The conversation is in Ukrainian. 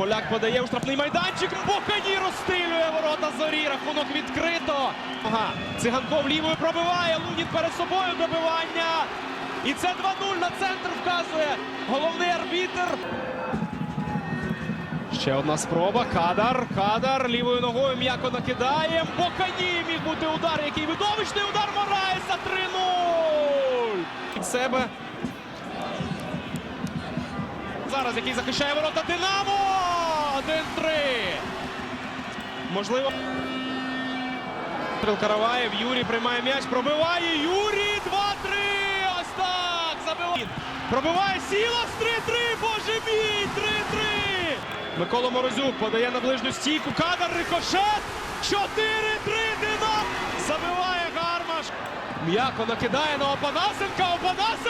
Поляк подає у штрафний майданчик. Бокані розстрілює ворота зорі. Рахунок відкрито. Ага. Циганков лівою пробиває. Лунін перед собою добивання. І це 2-0 на центр вказує головний арбітр. Ще одна спроба. Кадар. Кадар лівою ногою м'яко накидає. Бокані міг бути удар. Який видовищний удар Мораєса 3-0. Від себе. Зараз який захищає ворота Динамо. 1-3. Можливо. Стріл Караваєв. Юрій приймає м'яч. Пробиває. Юрій 2-3. Ось так. Забиває. Пробиває Сілас 3-3. Боже мій. 3-3. Микола Морозюк подає на ближню стійку. Кадар рикошет. 4-3. Динамо. Забиває Гармаш. М'яко накидає на Опанасенка. Опанасенко. 4-4.